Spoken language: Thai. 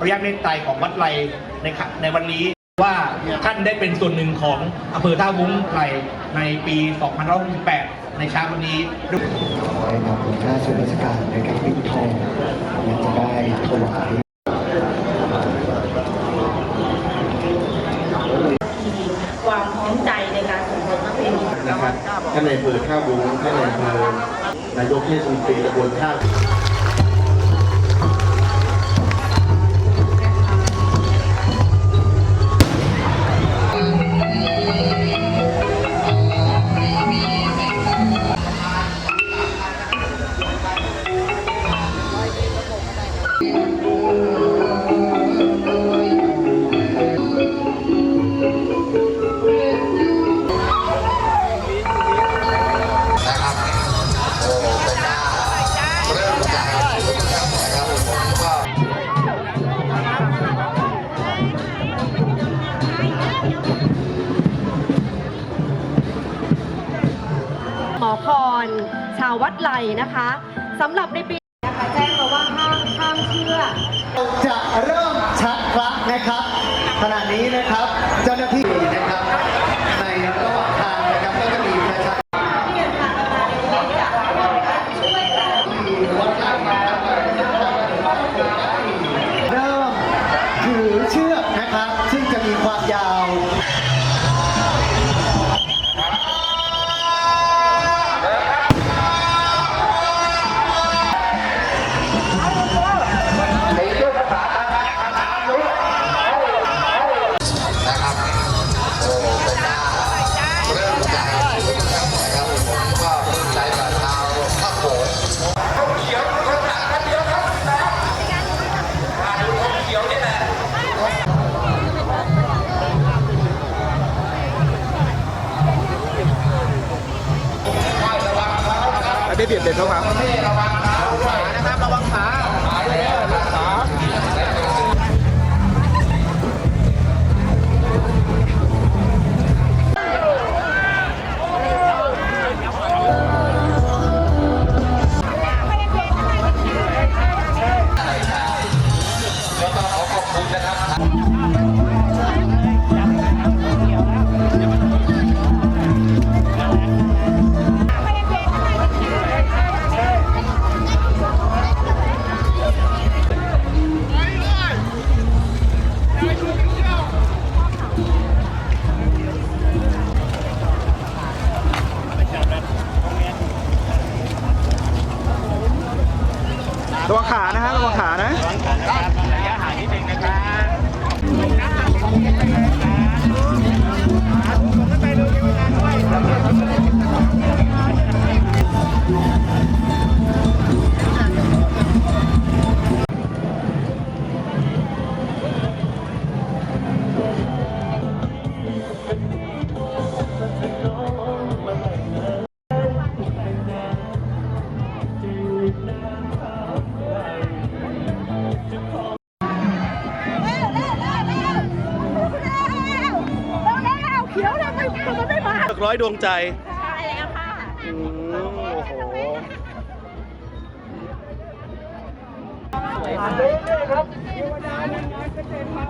พระยาเมตไตรของวัดไลในในวันนี้ว่าท่านได้เป็นส่วนหนึ่งของอำเภอท่าวุ้งไลในปี2568ในเช้าวันนี้ขอให้กับหัวหน้าส่วนราชการนะครับปิดทองและจะได้ถวายความพร้อมใจในการส่งเสริมประเพณีนะครับท่านในอำเภอท่าบุ้งท่านในอำเภอนายกเทศมนตรีตำบลท่า หมอพร ชาววัดไหลนะคะสำหรับในปี จะเริ่มชักพระนะครับ ขณะนี้นะครับเจ้าหน้าที่ ได้เบียดเบียนเข้ามาระวังขานะฮะระวังขานะร้ อยดวงใจใช่แล้วค่ะอืมโอ้โหครับเทวดาหนึ่งงานเกษตรมาไม่ต้องก